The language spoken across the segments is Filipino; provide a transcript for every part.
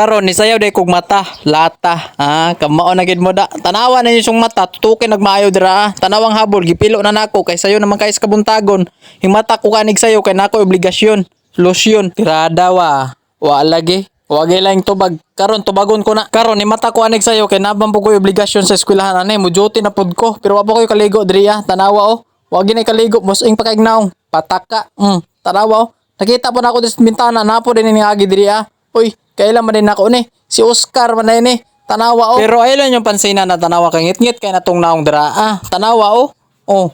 karon ni sayaw day kog mata, lata. Ah, kamao na gid mo da. Tanawa na yung mata, tutukin nagmaayo dira. ah. Tanawang habol gipilo na nako kay sayo naman kay kabuntagon. Yung mata ko kanig sayo kay nako obligasyon. Lotion. Tirada wa. Wa lagi. Wagi lang tubag. Karon tubagon ko na. Karon ni mata ko anig sayo kay nabang po ko obligasyon sa eskwelahan ani mo duty na pud ko. Pero wa pa ko kaligo diri ah. Tanawa oh. Wagi na kaligo musing pakaignaong. Pataka. Mm. Tanawa oh. Nakita po na ako sa bintana napo din ni agi diri ah. Uy, kailan man din ako ni. Si Oscar man na ni. Tanawa oh. Pero ayun yung pansinan na tanawa kay ngit-ngit kay natong naong dira ah. Tanawa oh. Oh.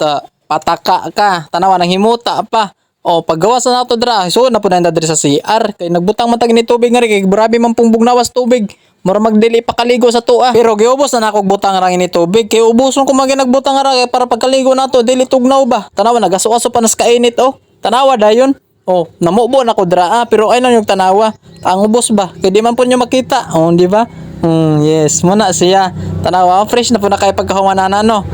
Ta pataka ka. Tanawa nang himuta pa. Oh, paggawa sa nato dra, so na po na diri sa CR kay nagbutang man tag ni tubig nga kay grabe man pong bugnawas tubig. Mura magdili pa kaligo sa tuwa. Pero giubos na nako butang ra ni tubig kay ubuson ko magi nagbutang ra kay para pagkaligo nato dili tugnaw ba. Tanawa nagaso-aso pa nas kainit oh. Tanawa dayon. Oh, namubo na ko dra ah, pero ay yung tanawa. Ang ubos ba? Kay di man po nyo makita. Oh, di ba? Hmm, yes, muna siya. Tanawa, fresh na po na kay pagkahumanan no.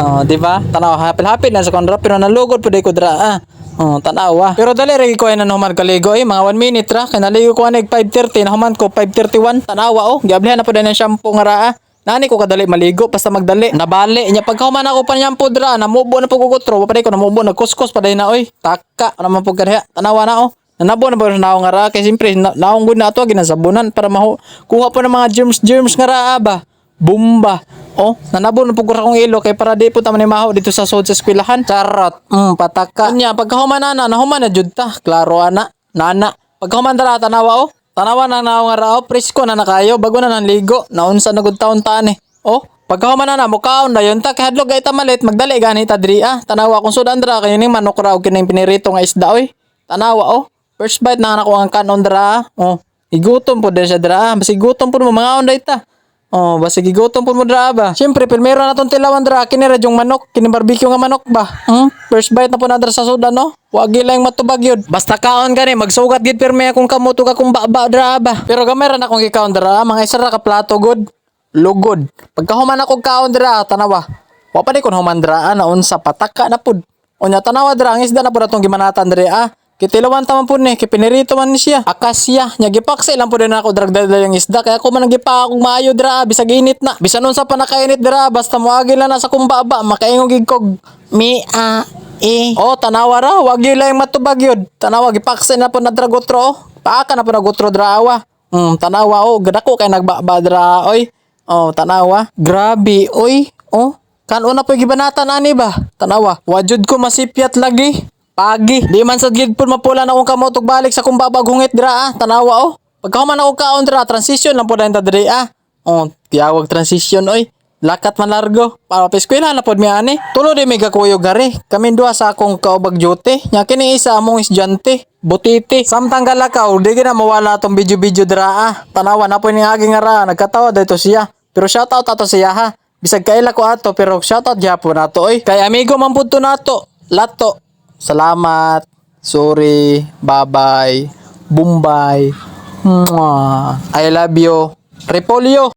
Oh, di ba? Tanawa, hapil-hapil na sa kondra pero nalugod po day ko dra ah. Oh, tanawa. Pero dali rin ko na naman kaligo eh, mga 1 minute ra. Kaya naligo ko anig 5.30, nahuman ko 5.31. Tanawa oh, giablihan na po din ng shampoo nga raa. Nani ko kadali maligo basta magdali. Nabali nya pagkahuman ako pa niyang pudra, namubo na po gugutro, paday ko namubo nagkuskus paday na oy. Taka naman po kadiha. Tanawa na oh. Nanabo na ba na nga raa kay simpre na, naong gud na ato ginasabunan para mahu kuha po ng mga germs germs nga raa ba. Bumba. Oh, nanabo na ko kong ilo kay para di po tama ni maho dito sa sod sa eskwelahan. Charot. Mm, pataka. Nya pagkahuman na na, nahuman na jud ta. Klaro ana. Nana. Pagkahuman dara tanawa oh. Tanawa na na nga rao, presko na nakayo, bago na nanligo, naunsa na gud taon ta ni. Oh, pagkahuman na na mukaon dayon ta kay hadlok gay ta malit, magdali gani ta diri ah. Tanawa kung sudan dra kay ning manok raw kining pinirito nga isda oy. Tanawa oh. First bite na ako ang kanon dra. ah. Oh, igutom po din siya dra. ah. Basi gutom po mo mga onday ta. Oh, basi gigutom po mo dra ba. Syempre primero na tong tilawan dra kini ra yung manok, kini barbecue nga manok ba. Hmm? First bite na po na dra sa sudan no. Wagi lang matubag yun. Basta kaon gani magsugat gid pirme akong kamuto ka kung baba dra ba. Pero gamay ra na akong gikaon dra, mga isa ra ka plato good. Lugod. Pagkahuman ako kaon dra tanawa. Wa pa di kon human dra ah, naun sa pataka na pud. Unya tanawa dra ang isda na pud atong gimanatan dre ah. Kitilawan taman po ni, kipinirito man siya. Akasya, nya gipaksa ilang po din ako drag dala yung isda. Kaya ako man nagipa akong maayo dra, bisag init na. Bisan nun sa panakainit dra, basta moagi lang na sa kumbaba, makaingog igkog. Mi, a, e. Oh, tanawa ra, wag yun lang matubag yun. Tanawa, gipaksa na po na dragotro. Paaka na po nagotro dra awa. Hmm, tanawa, oh, gadako kay nagbaba dra, oy. Oh, tanawa. Grabe, oy. Oh, Kanon na po gibanatan ani ba? Tanawa, wajud ko masipyat lagi. Pagi, di man sad gid pud mapula na akong kamotog balik sa kumbaba gungit dira ah. Tanawa oh. Pagka man ako kaon dira, transition lang dahil ta diri ah. Oh, tiyawag transition oy. Lakat man largo. Para pa eskwela na pod mi ani. Tulo di mega kuyo gari. Kami duha sa akong kaubag duty. Nya kini isa among estudyante. Butiti. Samtang galakaw, di gina mawala tong video-video dira ah. Tanawa na po ni agi nga ra, nagkatawa dito siya. Pero shoutout ato siya ha. Bisag kaila ko ato pero shoutout gyapon nato oy. Kay amigo man pud to nato. Lato. Salamat. Sorry. Bye-bye. Bumbay. Mwah. I love you. Repolyo.